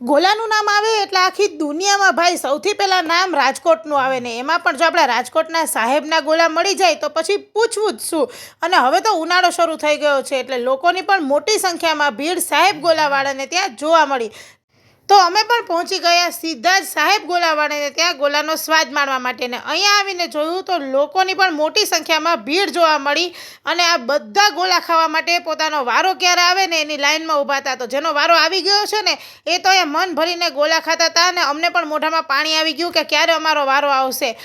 ગોલાનું નામ આવે એટલે આખી દુનિયામાં ભાઈ સૌથી પહેલાં નામ રાજકોટનું આવે ને એમાં પણ જો આપણા રાજકોટના સાહેબના ગોલા મળી જાય તો પછી પૂછવું જ શું. અને હવે તો ઉનાળો શરૂ થઈ ગયો છે એટલે લોકોની પણ મોટી સંખ્યામાં ભીડ સાહેબ ગોલાવાળાને ત્યાં જોવા મળી. તો અમે પણ પહોંચી ગયા સીધા જ સાહેબ ગોલાવાળાને ત્યાં ગોલાનો સ્વાદ માણવા માટે ને અહીંયા આવીને જોયું તો લોકોની પણ મોટી સંખ્યામાં ભીડ જોવા મળી અને આ બધા ગોલા ખાવા માટે પોતાનો વારો ક્યારે આવે ને એની લાઇનમાં ઊભા હતા. તો જેનો વારો આવી ગયો છે ને, એ તો એ મન ભરીને ગોલા ખાતા હતા અને અમને પણ મોઢામાં પાણી આવી ગયું કે ક્યારે અમારો વારો આવશે.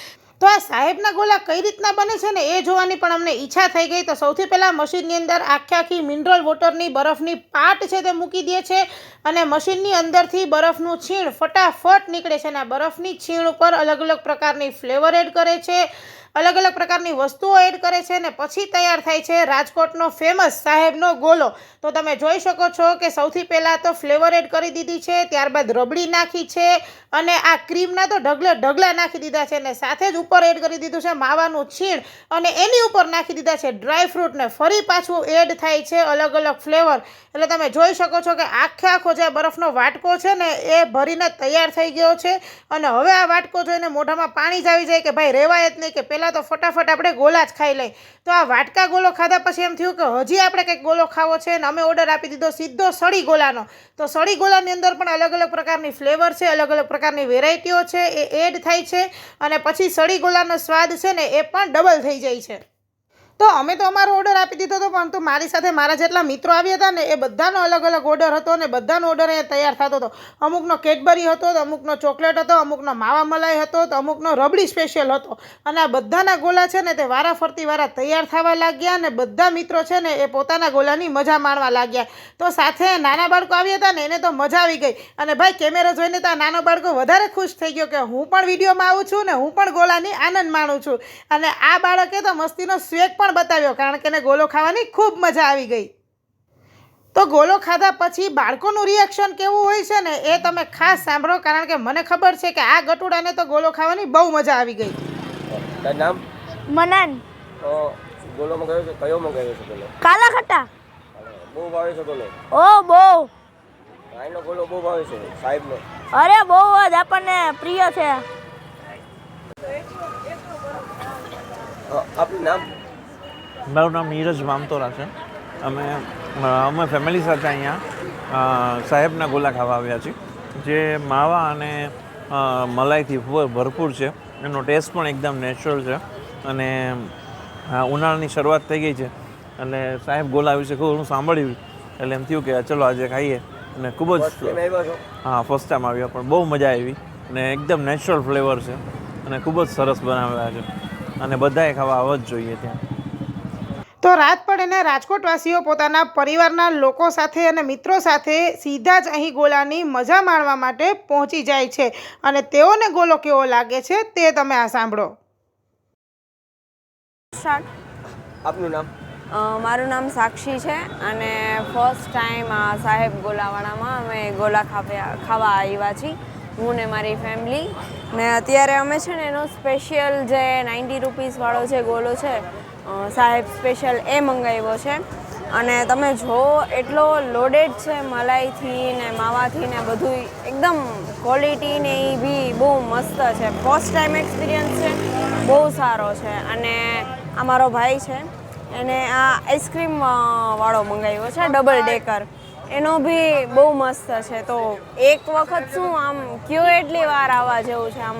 તો આ સાહેબના ગોલા કઈ રીતના બને છે ને એ જોવાની પણ અમને ઈચ્છા થઈ ગઈ. તો સૌથી પહેલાં મશીનની અંદર આખી આખી મિનરલ વોટરની બરફની પાટ છે તે મૂકી દે છે અને મશીનની અંદરથી બરફનું છીણ ફટાફટ નીકળે છે અને આ બરફની છીણ ઉપર અલગ અલગ પ્રકારની ફ્લેવર એડ કરે છે. અલગ અલગ પ્રકારની વસ્તુઓ એડ કરે છે ને પછી તૈયાર થાય છે રાજકોટનો ફેમસ સાહેબનો ગોલો. તો તમે જોઈ શકો છો કે સૌથી પહેલાં તો ફ્લેવર એડ કરી દીધી છે, ત્યારબાદ રબડી નાખી છે અને આ ક્રીમના તો ઢગલે ઢગલા નાખી દીધા છે ને સાથે જ ઉપર એડ કરી દીધું છે માવાનું છીણ અને એની ઉપર નાખી દીધા છે ડ્રાયફ્રૂટને ફરી પાછું એડ થાય છે અલગ અલગ ફ્લેવર. એટલે તમે જોઈ શકો છો કે આખે આખો જે બરફનો વાટકો છે ને એ ભરીને તૈયાર થઈ ગયો છે અને હવે આ વાટકો જોઈને મોઢામાં પાણી જ આવી જાય કે ભાઈ રહેવાય જ નહીં કે પહેલાં તો ફટાફટ આપણે ગોલા જ ખાઈ લઈ તો આ વાટકા ગોલો ખાધા પછી એમ થયું કે હજી આપણે કંઈક ગોલો ખાવો છે અને અમે ઓર્ડર આપી દીધો સીધો સળી ગોલાનો. તો સળી ગોલાની અંદર પણ અલગ અલગ પ્રકારની ફ્લેવર છે, અલગ અલગ પ્રકારની વેરાયટીઓ છે, એ એડ થાય છે અને પછી સળી ગોલાનો સ્વાદ છે ને એ પણ ડબલ થઈ જાય છે. તો અમે તો અમારો ઓર્ડર આપી દીધો હતો તો મારી સાથે મારા જેટલા મિત્રો આવ્યા હતા ને, એ બધાનો અલગ અલગ ઓર્ડર હતો અને બધાનો ઓર્ડર અહીંયા તૈયાર થતો હતો. અમુકનો કેડબરી હતો, તો અમુકનો ચોકલેટ હતો, અમુકનો માવા મલાઈ હતો, તો અમુકનો રબડી સ્પેશિયલ હતો. અને આ બધાના ગોલા છે ને, તે વારા ફરતી વારા તૈયાર થવા લાગ્યા અને બધા મિત્રો છે ને, એ પોતાના ગોલાની મજા માણવા લાગ્યા. તો સાથે નાના બાળકો આવ્યા હતા ને, એને તો મજા આવી ગઈ. અને ભાઈ, કેમેરા જોઈને તો આ નાનો બાળકો વધારે ખુશ થઈ ગયો કે હું પણ વિડીયોમાં આવું છું ને, હું પણ ગોલાની આનંદ માણું છું. અને આ બાળકે તો મસ્તીનો સ્વેગ પણ બતાવ્યો કારણ કે એને ગોલો ખાવાની ખૂબ મજા આવી ગઈ. તો ગોલો ખાધા પછી બાળકોનું રિએક્શન કેવું હોય છે ને એ તમે ખાસ સાંભળો કારણ કે મને ખબર છે કે આ ગટુડાને તો ગોલો ખાવાની બહુ મજા આવી ગઈ. તારું નામ? મનન. તો ગોલો મંગાવ્યો છે? કયો મંગાવ્યો છે ગોલો? કાલા ખટ્ટા બહુ ભાવે છે ગોલો. ઓ બહુ. ભાઈનો ગોલો બહુ ભાવે છે સાહેબનો. અરે બહુ જ આપણને પ્રિય છે. આપનું નામ? મારું નામ નીરજ મામતોરા છે. અમે અમે ફેમિલી સાથે અહીંયા સાહેબના ગોલા ખાવા આવ્યા છીએ. જે માવા અને મલાઈથી ભરપૂર છે. એનો ટેસ્ટ પણ એકદમ નેચરલ છે. અને ઉનાળાની શરૂઆત થઈ ગઈ છે. એટલે સાહેબ ગોલા વિશે ખૂબ હું સાંભળ્યું. એટલે એમ થયું કે ચલો આજે ખાઈએ. અને ખૂબ જ હા ફર્સ્ટ ટાઈમ આવ્યા પણ બહુ મજા આવી. અને એકદમ નેચરલ ફ્લેવર છે. અને ખૂબ જ સરસ બનાવેલા છે. અને બધાએ ખાવા આવવા જ જોઈએ ત્યાં. તો રાત પડે ને રાજકોટવાસીઓ પોતાના પરિવારના લોકો સાથે અને મિત્રો સાથે સીધા જ અહીં ગોલાની મજા માણવા માટે પહોંચી જાય છે. અને તેઓને ગોલો કેવો લાગે છે તે તમે આ સાંભળો. આપનું નામ? મારું નામ સાક્ષી છે અને ફર્સ્ટ ટાઈમ આ સાહેબ ગોલાવાળામાં અમે ગોલા ખાવા આવ્યા છીએ. હું ને મારી ફેમિલી ને અત્યારે અમે છે ને એનો સ્પેશિયલ જે નાઇન્ટી રૂપીસવાળો જે ગોલો છે સાહેબ સ્પેશિયલ એ મંગાવ્યો છે. અને તમે જો, એટલો લોડેડ છે મલાઈથી ને માવાથી ને બધું એકદમ ક્વોલિટી ને એ બી બહુ મસ્ત છે. ફર્સ્ટ ટાઈમ એક્સપિરિયન્સ છે, બહુ સારો છે. અને આ મારો ભાઈ છે, એને આ આઈસ્ક્રીમ વાળો મંગાવ્યો છે ડબલ ડેકર એનો બી બહુ મસ્ત છે. તો એક વખત શું આમ કયો એટલી વાર આવવા જેવું છે, આમ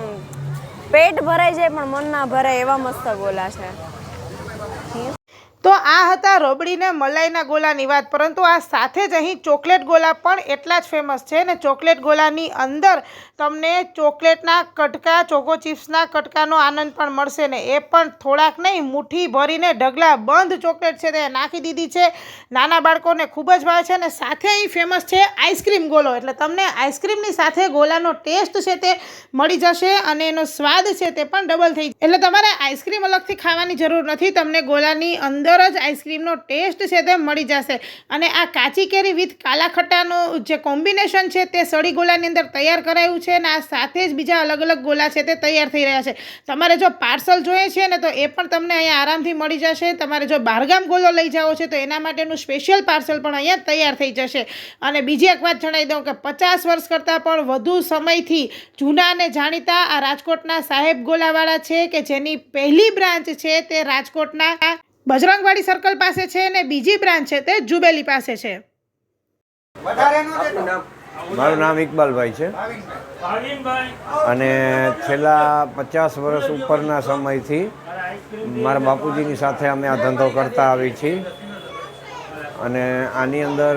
પેટ ભરાઈ જાય પણ મન ના ભરાય એવા મસ્ત ગોલા છે. તો આ હતા રબડીને મલાઈના ગોલાની વાત. પરંતુ આ સાથે જ અહીં ચોકલેટ ગોલા પણ એટલા જ ફેમસ છે ને ચોકલેટ ગોલાની અંદર તમને ચોકલેટના કટકા, ચોકો ચિપ્સના કટકાનો આનંદ પણ મળશે ને એ પણ થોડાક નહીં, મુઠ્ઠી ભરીને ઢગલા બંધ ચોકલેટ છે તે નાખી દીધી છે. નાના બાળકોને ખૂબ જ ભાવે છે અને સાથે અહીં ફેમસ છે આઈસ્ક્રીમ ગોલો. એટલે તમને આઈસ્ક્રીમની સાથે ગોલાનો ટેસ્ટ છે તે મળી જશે અને એનો સ્વાદ છે તે પણ ડબલ થઈ એટલે તમારે આઈસ્ક્રીમ અલગથી ખાવાની જરૂર નથી. તમને ગોલાની અંદર અંદર જ આઈસ્ક્રીમનો ટેસ્ટ છે તે મળી જશે. અને આ કાચી કેરી વિથ કાલા ખટ્ટાનું જે કોમ્બિનેશન છે તે સળી ગોલાની અંદર તૈયાર કરાયું છે અને આ સાથે જ બીજા અલગ અલગ ગોલા છે તે તૈયાર થઈ રહ્યા છે. તમારે જો પાર્સલ જોઈએ છે ને તો એ પણ તમને અહીંયા આરામથી મળી જશે. તમારે જો બહારગામ ગોલો લઈ જાઓ છે તો એના માટેનું સ્પેશિયલ પાર્સલ પણ અહીંયા તૈયાર થઈ જશે. અને બીજી એક વાત જણાવી દઉં કે પચાસ વર્ષ કરતાં પણ વધુ સમયથી જૂના અને જાણીતા આ રાજકોટના સાહેબ ગોલાવાળા છે કે જેની પહેલી બ્રાન્ચ છે તે રાજકોટના બજરંગવાડી સર્કલ પાસે છે અને બીજી બ્રાન્ચ છે તે જુબેલી પાસે છે. મારું નામ ઇકબાલભાઈ છે. અને છેલ્લા પચાસ વર્ષ ઉપરના સમયથી મારા બાપુજીની સાથે અમે આ ધંધો કરતા આવી છીએ. અને આની અંદર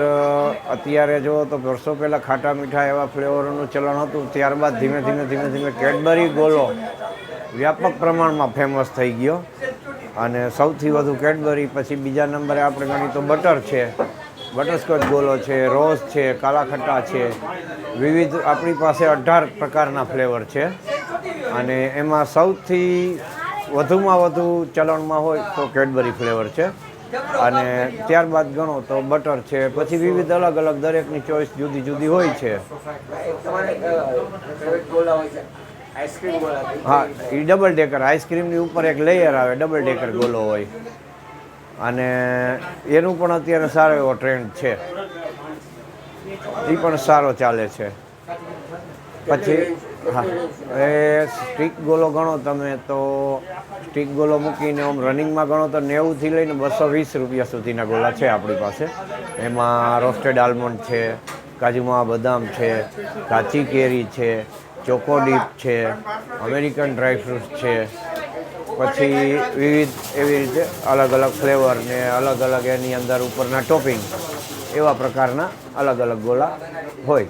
અત્યારે જો તો વર્ષો પહેલાં ખાટા મીઠા એવા ફ્લેવરોનું ચલણ હતું ત્યારબાદ ધીમે ધીમે ધીમે ધીમે કેડબરી ગોલો વ્યાપક પ્રમાણમાં ફેમસ થઈ ગયો. અને સૌથી વધુ કેડબરી, પછી બીજા નંબરે આપણે ગણીએ તો બટર છે. બટરસ્કોચ ગોલો છે રોઝ છે, કાલાખટ્ટા છે. વિવિધ આપણી પાસે અઢાર પ્રકારના ફ્લેવર છે. અને એમાં સૌથી વધુમાં વધુ ચલણમાં હોય તો કેડબરી ફ્લેવર છે. અને ત્યારબાદ ગણો તો બટર છે. પછી વિવિધ અલગ અલગ દરેકની ચોઈસ જુદી જુદી હોય છે. હા એ ડબલ ડેકર આઈસ્ક્રીમની ઉપર એક લેયર આવે ડબલ ડેકર ગોલો હોય. અને એનું પણ અત્યારે સારો એવો ટ્રેન્ડ છે. એ પણ સારો ચાલે છે. પછી હા એ સ્ટીક ગોલો ગણો તમે તો સ્ટીક ગોલો મૂકીને આમ રનિંગમાં ગણો તો નેવુંથી લઈને બસો વીસ રૂપિયા સુધીના ગોલા છે આપણી પાસે. એમાં રોસ્ટેડ આલમંડ છે કાજુમાં બદામ છે કાચી કેરી છે ચોકોડીપ છે, અમેરિકન ડ્રાયફ્રૂટ છે, પછી વિવિધ એવી રીતે અલગ અલગ ફ્લેવર ને અલગ અલગ એની અંદર ઉપરના ટોપિંગ, એવા પ્રકારના અલગ અલગ ગોલા હોય.